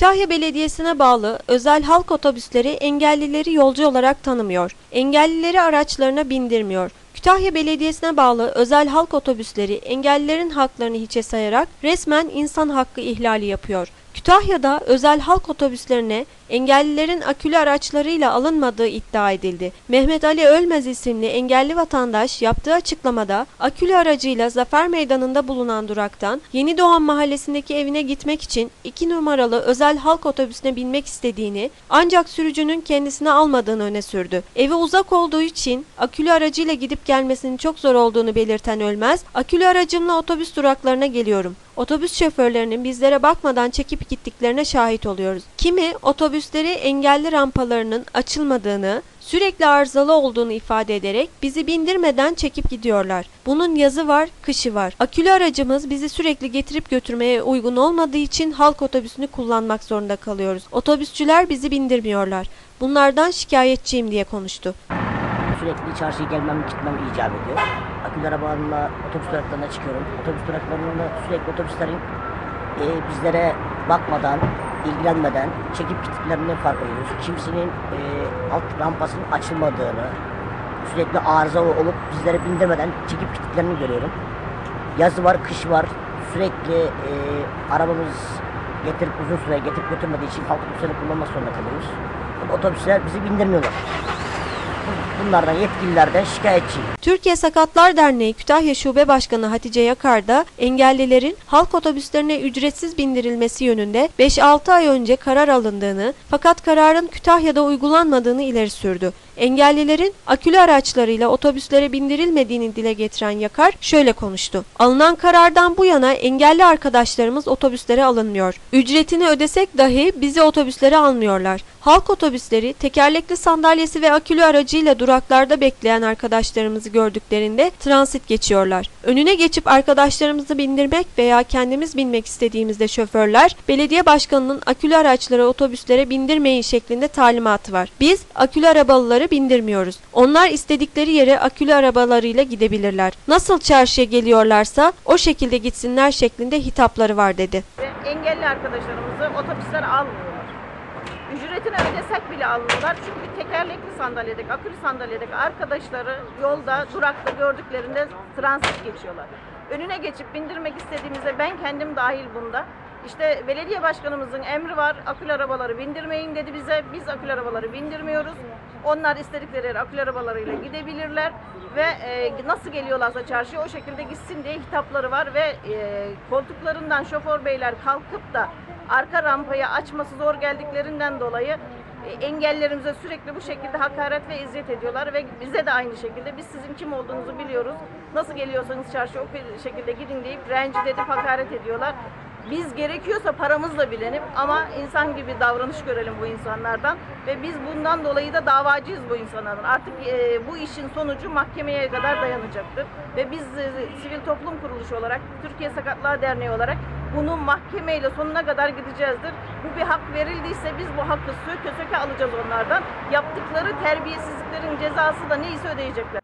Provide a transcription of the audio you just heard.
Kütahya Belediyesi'ne bağlı özel halk otobüsleri engellileri yolcu olarak tanımıyor. Engellileri araçlarına bindirmiyor. Kütahya Belediyesi'ne bağlı özel halk otobüsleri engellilerin haklarını hiçe sayarak resmen insan hakkı ihlali yapıyor. Kütahya'da özel halk otobüslerine engellilerin akülü araçlarıyla alınmadığı iddia edildi. Mehmet Ali Ölmez isimli engelli vatandaş yaptığı açıklamada akülü aracıyla Zafer Meydanı'nda bulunan duraktan Yeni Doğan Mahallesi'ndeki evine gitmek için 2 numaralı özel halk otobüsüne binmek istediğini ancak sürücünün kendisini almadığını öne sürdü. Evi uzak olduğu için akülü aracıyla gidip gelmesinin çok zor olduğunu belirten Ölmez, akülü aracımla otobüs duraklarına geliyorum. Otobüs şoförlerinin bizlere bakmadan çekip gittiklerine şahit oluyoruz. Kimi otobüsleri engelli rampalarının açılmadığını, sürekli arızalı olduğunu ifade ederek bizi bindirmeden çekip gidiyorlar. Bunun yazı var, kışı var. Akülü aracımız bizi sürekli getirip götürmeye uygun olmadığı için halk otobüsünü kullanmak zorunda kalıyoruz. Otobüsçüler bizi bindirmiyorlar. Bunlardan şikayetçiyim diye konuştu. Sürekli çarşıya gelmem gitmem icap ediyor. Akülü arabalarımla otobüs duraklarına çıkıyorum. Otobüs duraklarında sürekli otobüslerin e, bizlere bakmadan, ilgilenmeden çekip gittiklerini fark ediyoruz. Kimisinin e, alt rampasının açılmadığını, sürekli arıza olup bizlere bindirmeden çekip gittiklerini görüyorum. Yazı var, kış var. Sürekli e, arabamız getirip uzun süre getirip götürmediği için halk otobüslerini kullanmak zorunda kalıyoruz. Otobüsler bizi bindirmiyorlar. Bunlardan yetkililerden şikayetçiyim. Türkiye Sakatlar Derneği Kütahya Şube Başkanı Hatice Yakar da engellilerin halk otobüslerine ücretsiz bindirilmesi yönünde 5-6 ay önce karar alındığını fakat kararın Kütahya'da uygulanmadığını ileri sürdü. Engellilerin akülü araçlarıyla otobüslere bindirilmediğini dile getiren Yakar şöyle konuştu. Alınan karardan bu yana engelli arkadaşlarımız otobüslere alınmıyor. Ücretini ödesek dahi bizi otobüslere almıyorlar. Halk otobüsleri tekerlekli sandalyesi ve akülü aracıyla duraklarda bekleyen arkadaşlarımızı gördüklerinde transit geçiyorlar. Önüne geçip arkadaşlarımızı bindirmek veya kendimiz binmek istediğimizde şoförler belediye başkanının akülü araçları otobüslere bindirmeyin şeklinde talimatı var. Biz akülü arabalıları bindirmiyoruz. Onlar istedikleri yere akülü arabalarıyla gidebilirler. Nasıl çarşıya geliyorlarsa o şekilde gitsinler şeklinde hitapları var dedi. Engelli arkadaşlarımızı otobüsler almıyorlar. Ücretini ödesek bile almıyorlar. Çünkü tekerlekli sandalyedeki, akülü sandalyedeki arkadaşları yolda, durakta gördüklerinde transit geçiyorlar. Önüne geçip bindirmek istediğimizde ben kendim dahil bunda. İşte belediye başkanımızın emri var. Akülü arabaları bindirmeyin dedi bize. Biz akülü arabaları bindirmiyoruz. Onlar istedikleri yere akülü arabalarıyla gidebilirler ve e, nasıl geliyorlarsa çarşıya o şekilde gitsin diye hitapları var ve e, koltuklarından şoför beyler kalkıp da arka rampayı açması zor geldiklerinden dolayı e, engellerimize sürekli bu şekilde hakaret ve eziyet ediyorlar ve bize de aynı şekilde biz sizin kim olduğunuzu biliyoruz. Nasıl geliyorsanız çarşıya o şekilde gidin deyip rencide edip hakaret ediyorlar. Biz gerekiyorsa paramızla bilelim ama insan gibi davranış görelim bu insanlardan ve biz bundan dolayı da davacıyız bu insanlardan. Artık e, bu işin sonucu mahkemeye kadar dayanacaktır ve biz e, sivil toplum kuruluşu olarak Türkiye Sakatlar Derneği olarak bunun mahkemeyle sonuna kadar gideceğizdir. Bu bir hak verildiyse biz bu hakkı söke söke alacağız onlardan. Yaptıkları terbiyesizliklerin cezası da neyse ödeyecekler.